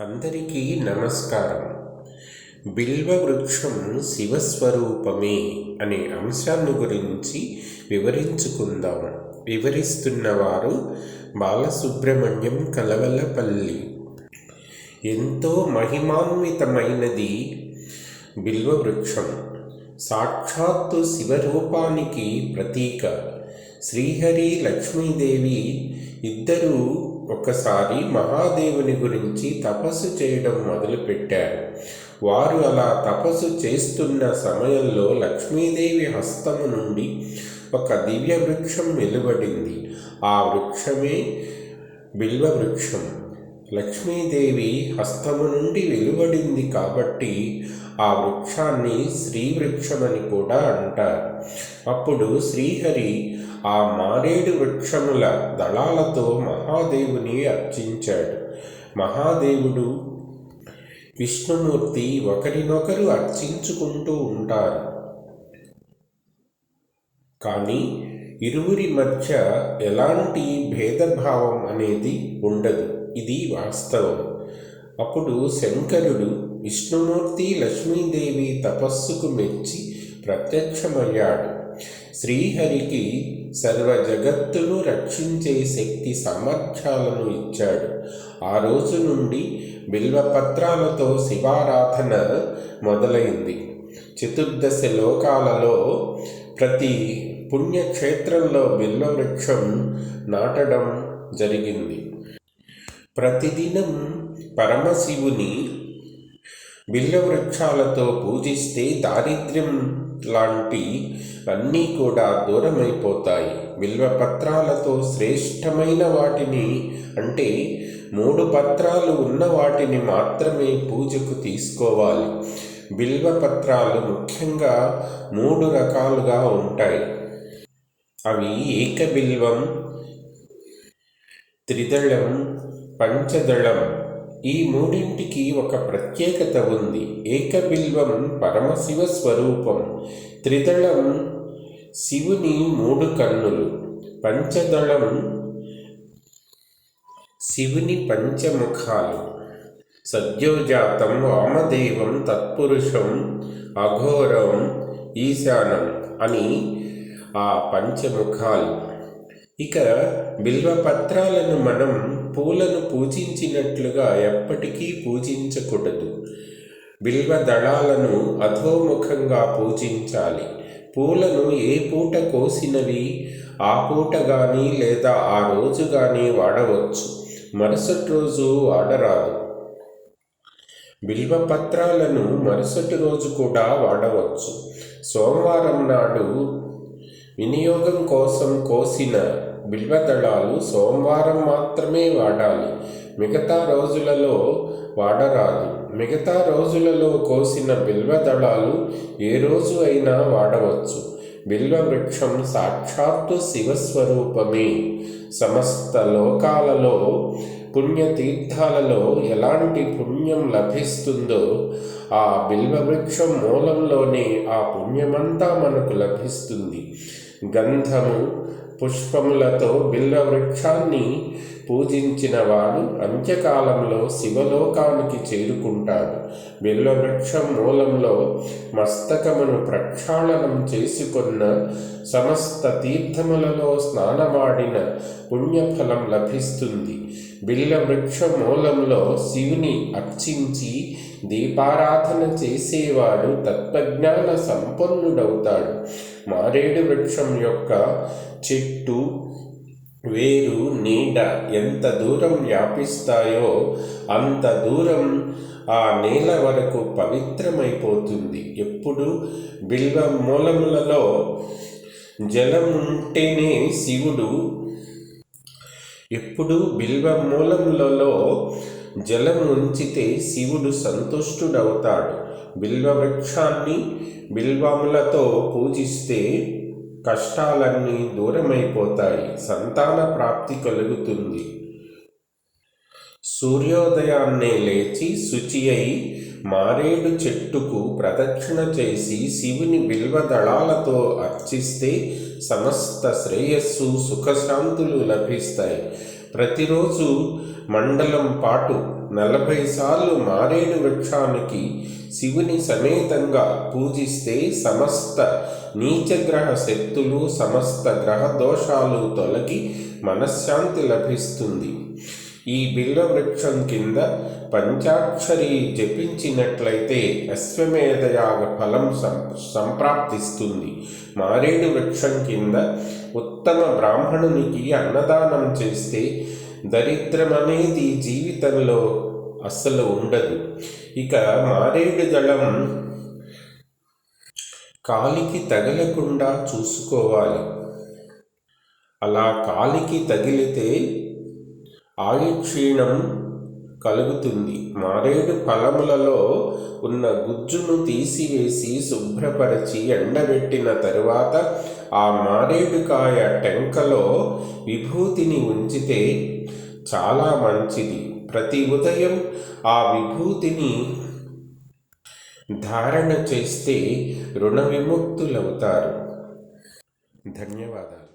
అందరికీ నమస్కారం. బిల్వ వృక్షం శివస్వరూపమే అనే అంశాన్ని గురించి వివరించుకుందాం. వివరిస్తున్నవారు బాలసుబ్రహ్మణ్యం కలవలపల్లి. ఎంతో మహిమాన్వితమైనది బిల్వ వృక్షం సాక్షాత్తు శివరూపానికి ప్రతీక. శ్రీహరి లక్ష్మీదేవి ఇద్దరూ ఒకసారి మహాదేవుని గురించి తపస్సు చేయడం మొదలుపెట్టారు. వారు అలా తపస్సు చేస్తున్న సమయంలో లక్ష్మీదేవి హస్తము నుండి ఒక దివ్య వృక్షం వెలువడింది. ఆ వృక్షమే బిల్వ వృక్షం. లక్ష్మీదేవి హస్తము నుండి వెలువడింది కాబట్టి ఆ వృక్షాన్ని శ్రీవృక్షమని కూడా అంటారు. అప్పుడు శ్రీహరి ఆ మారేడు వృక్షముల దళాలతో మహాదేవుని అర్చించాడు. మహాదేవుడు విష్ణుమూర్తి ఒకరినొకరు అర్చించుకుంటూ ఉంటారు. కానీ ఇరువురి మధ్య ఎలాంటి భేదభావం అనేది ఉండదు. ఇది వాస్తవం. అప్పుడు శంకరుడు విష్ణుమూర్తి లక్ష్మీదేవి తపస్సుకు మెచ్చి ప్రత్యక్షమయ్యాడు. శ్రీహరికి సర్వ జగత్తును రక్షించే శక్తి సామర్థ్యాలను ఇచ్చాడు. ఆ రోజు నుండి బిల్వపత్రాలతో శివారాధన మొదలైంది. చతుర్దశ లోకాలలో ప్రతి పుణ్యక్షేత్రంలో బిల్వవృక్షం నాటడం జరిగింది. ప్రతిదినం పరమశివుని బిల్వవృక్షాలతో పూజిస్తే దారిద్ర్యం లాంటి అన్నీ కూడా దూరమైపోతాయి. బిల్వపత్రాలతో శ్రేష్టమైన వాటిని అంటే మూడు పత్రాలు ఉన్న వాటిని మాత్రమే పూజకు తీసుకోవాలి. బిల్వ పత్రాలు ముఖ్యంగా మూడు రకాలుగా ఉంటాయి. అవి ఏకబిల్వం త్రిదళం పంచదళం ఈ మూడింటికి ఒక ప్రత్యేకత ఉంది. ఏకబిల్వం పరమశివ స్వరూపం. త్రిదళం శివుని మూడు కన్నులు. పంచదళం శివుని పంచముఖాలు. సద్యోజాతం వామదేవం తత్పురుషం అఘోరం ఈశానం అని ఆ పంచముఖాలు. ఇక బిల్వ పత్రాలను మనం పూలను పూజించినట్లుగా ఎప్పటికీ పూజించకూడదు. బిల్వ దళాలను అధోముఖంగా పూజించాలి. పూలను ఏ పూట కోసినవి ఆ పూట కానీ లేదా ఆ రోజు కానీ వాడవచ్చు. మరుసటి రోజు వాడరాదు. బిల్వ పత్రాలను మరుసటి రోజు కూడా వాడవచ్చు. సోమవారం నాడు వినియోగం కోసం కోసిన బిల్వదళాలు సోమవారం మాత్రమే వాడాలి. మిగతా రోజులలో వాడరాదు. మిగతా రోజులలో కోసిన బిల్వదళాలు ఏ రోజు అయినా వాడవచ్చు. బిల్వ వృక్షం సాక్షాత్తు శివస్వరూపమే. సమస్త లోకాలలో పుణ్యతీర్థాలలో ఎలాంటి పుణ్యం లభిస్తుందో ఆ బిల్వవృక్షం మూలంలోనే ఆ పుణ్యమంతా మనకు లభిస్తుంది. గంధము పుష్పములతో బిల్లవృక్షాన్ని పూజించిన వాడు అంత్యకాలంలో శివలోకానికి చేరుకుంటాడు. బిల్లవృక్షం మూలంలో మస్తకమును ప్రక్షాళనం చేసుకున్న సమస్త తీర్థములలో స్నానమాడిన పుణ్యఫలం లభిస్తుంది. బిల్వవృక్ష మూలంలో శివుని అర్చించి దీపారాధన చేసేవాడు తత్వజ్ఞాన సంపన్నుడవుతాడు. మారేడు వృక్షం యొక్క చెట్టు వేరు నీడ ఎంత దూరం వ్యాపిస్తాయో అంత దూరం ఆ నేల వరకు పవిత్రమైపోతుంది. ఎప్పుడు? బిల్వ మూలములలో జలం ఉంటేనే శివుడు. ఎప్పుడు? బిల్వ మూలములలో జలం ఉంచితే శివుడు సంతుష్టుడవుతాడు. బిల్వవృక్షాన్ని బిల్వములతో పూజిస్తే కష్టాలన్నీ దూరమైపోతాయి సంతాన ప్రాప్తి కలుగుతుంది. సూర్యోదయాన్నే లేచి శుచి అయి మారేడు చెట్టుకు ప్రదక్షిణ చేసి శివుని బిల్వదళాలతో అర్చిస్తే సమస్త శ్రేయస్సు సుఖశాంతులు లభిస్తాయి. ప్రతిరోజు మండలం పాటు నలభై సార్లు మారేడు వృక్షానికి శివుని సమేతంగా పూజిస్తే సమస్త నీచగ్రహ శక్తులు సమస్త గ్రహ దోషాలు తొలగి మనశ్శాంతి లభిస్తుంది. ఈ బిల్ల వృక్షం కింద పంచాక్షరి జపించినట్లయితే అశ్వమేధయాగ ఫలం సం సంప్రాప్తిస్తుంది. మారేడు వృక్షం కింద ఉత్తమ బ్రాహ్మణునికి అన్నదానం చేస్తే దరిద్రం అనేది జీవితంలో అస్సలు ఉండదు. ఇక మారేడు దళం కాలికి తగలకుండా చూసుకోవాలి. అలా కాలికి తగిలితే ఆయుక్షీణం కలుగుతుంది. మారేడు ఫలములలో ఉన్న గుజ్జును తీసివేసి శుభ్రపరచి ఎండబెట్టిన తరువాత ఆ మారేడుకాయ టెంకలో విభూతిని ఉంచితే చాలా మంచిది. ప్రతి ఉదయం ఆ విభూతిని ధారణ చేస్తే రుణ విముక్తులవుతారు. ధన్యవాదాలు.